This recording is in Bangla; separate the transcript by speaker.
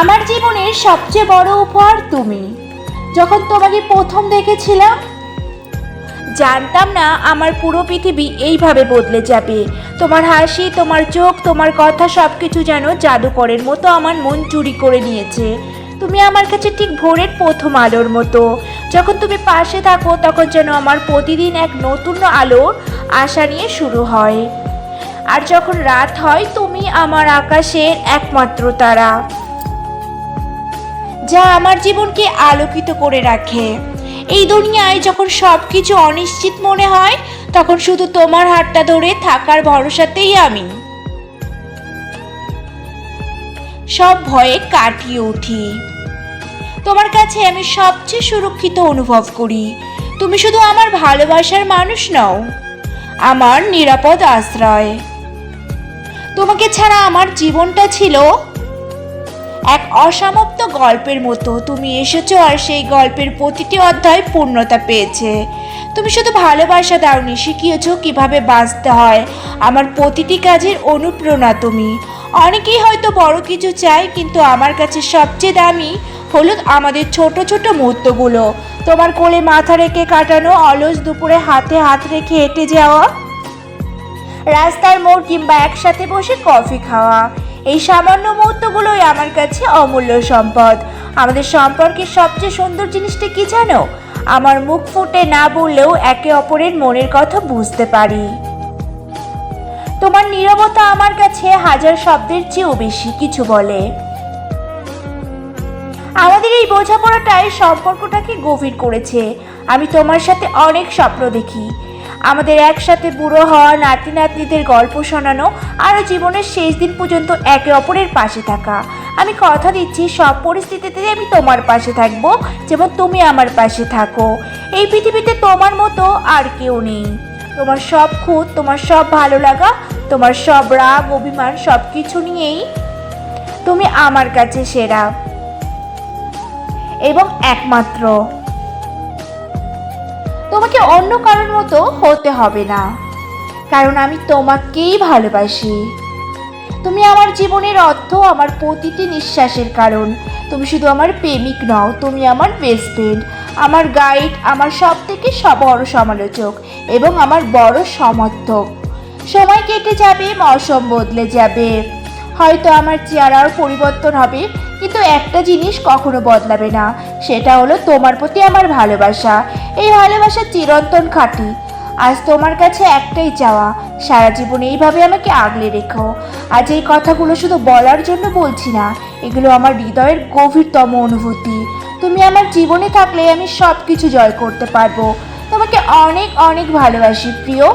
Speaker 1: আমার জীবনের সবচেয়ে বড় উপহার তুমি। যখন তোমাকে প্রথম দেখেছিলাম, জানতাম না আমার পুরো পৃথিবী এইভাবে বদলে যাবে। তোমার হাসি, তোমার চোখ, তোমার কথা সব কিছু যেন জাদুকরের মতো আমার মন চুরি করে নিয়েছে। তুমি আমার কাছে ঠিক ভোরের প্রথম আলোর মতো। যখন তুমি পাশে থাকো, তখন যেন আমার প্রতিদিন এক নতুন আলোর আশা নিয়ে শুরু হয়। আর যখন রাত হয়, তুমি আমার আকাশের একমাত্র তারা। যা আমার জীবনকে আলোকিত করে রাখে। এই দুনিয়ায় যখন সব কিছু অনিশ্চিত মনে হয়, তখন শুধু তোমার হাতটা ধরে থাকার ভরসাতেই আমি। সব ভয়ে কাটিয়ে উঠি। তোমার কাছে আমি সবচেয়ে সুরক্ষিত অনুভব করি। তুমি শুধু আমার ভালোবাসার মানুষ নও, আমার নিরাপদ আশ্রয়। তোমাকে ছাড়া আমার জীবনটা ছিল এক অসমাপ্ত গল্পের মতো তুমি এসেছ আর সেই গল্পের প্রতিটি অধ্যায় পূর্ণতা পেয়েছে। তুমি শুধু ভালোবাসা দাওনি, শিখিয়েছো কীভাবে বাঁচতে হয়। আমার প্রতিটি কাজের অনুপ্রেরণা তুমি। অনেকেই হয়তো বড় কিছু চায়, কিন্তু আমার কাছে সবচেয়ে দামি হলুদ আমাদের ছোট ছোট মুহূর্তগুলো। তোমার কোলে মাথা রেখে কাটানো, অলস দুপুরে হাতে হাত রেখে হেঁটে যাওয়া, রাস্তার মোড় কিংবা একসাথে বসে কফি খাওয়া। এই সামান্য মুহূর্তগুলোই আমার কাছে অমূল্য সম্পদ। আমাদের সম্পর্কের সবচেয়ে সুন্দর জিনিসটা কি জানো? আমার মুখ ফুটে না বললেও একে অপরের মনের কথা বুঝতে পারি। তোমার নীরবতা আমার কাছে হাজার শব্দের চেয়েও বেশি, কিছু বলে। আমাদের এই বোঝাপড়াটাই সম্পর্কটাকে গভীর করেছে। আমি তোমার সাথে অনেক স্বপ্ন দেখি। আমাদের একসাথে বুড়ো হওয়া নাতি নাতনিদের গল্প শোনানো আরও জীবনের শেষ দিন পর্যন্ত একে অপরের পাশে থাকা। আমি কথা দিচ্ছি, সব পরিস্থিতিতে আমি তোমার পাশে থাকব যেমন তুমি আমার পাশে থাকো। এই পৃথিবীতে তোমার মতো আর কেউ নেই। তোমার সব খুঁত, তোমার সব ভালো লাগা, তোমার সব রাগ, অভিমান সব কিছু নিয়েই তুমি আমার কাছে সেরা। এবং একমাত্র। তোমাকে অন্য কারোর মতো হতে হবে না। কারণ আমি তোমাকেই ভালোবাসি। তুমি আমার জীবনের অর্থ আমার প্রতিটি নিঃশ্বাসের কারণ। তুমি শুধু আমার প্রেমিক নও, তুমি আমার বেস্ট ফ্রেন্ড আমার গাইড আমার সব থেকে বড় সমালোচক এবং আমার বড় সমর্থক। সময় কেটে যাবে, মৌসুম বদলে যাবে। হয়তো আমার চেহারার পরিবর্তন হবে কিন্তু একটা জিনিস কখনো বদলাবে না, সেটা হলো তোমার প্রতি আমার ভালোবাসা। এই ভালোবাসা চিরন্তন খাঁটি। আজ তোমার কাছে একটাই চাওয়া, সারা জীবন এইভাবে আমাকে আগলে রেখো। আজ এই কথাগুলো শুধু বলার জন্য বলছি না, এগুলো আমার হৃদয়ের গভীরতম অনুভূতি। তুমি আমার জীবনে থাকলে আমি সব কিছু জয় করতে পারব। তোমাকে অনেক অনেক ভালোবাসি, প্রিয়।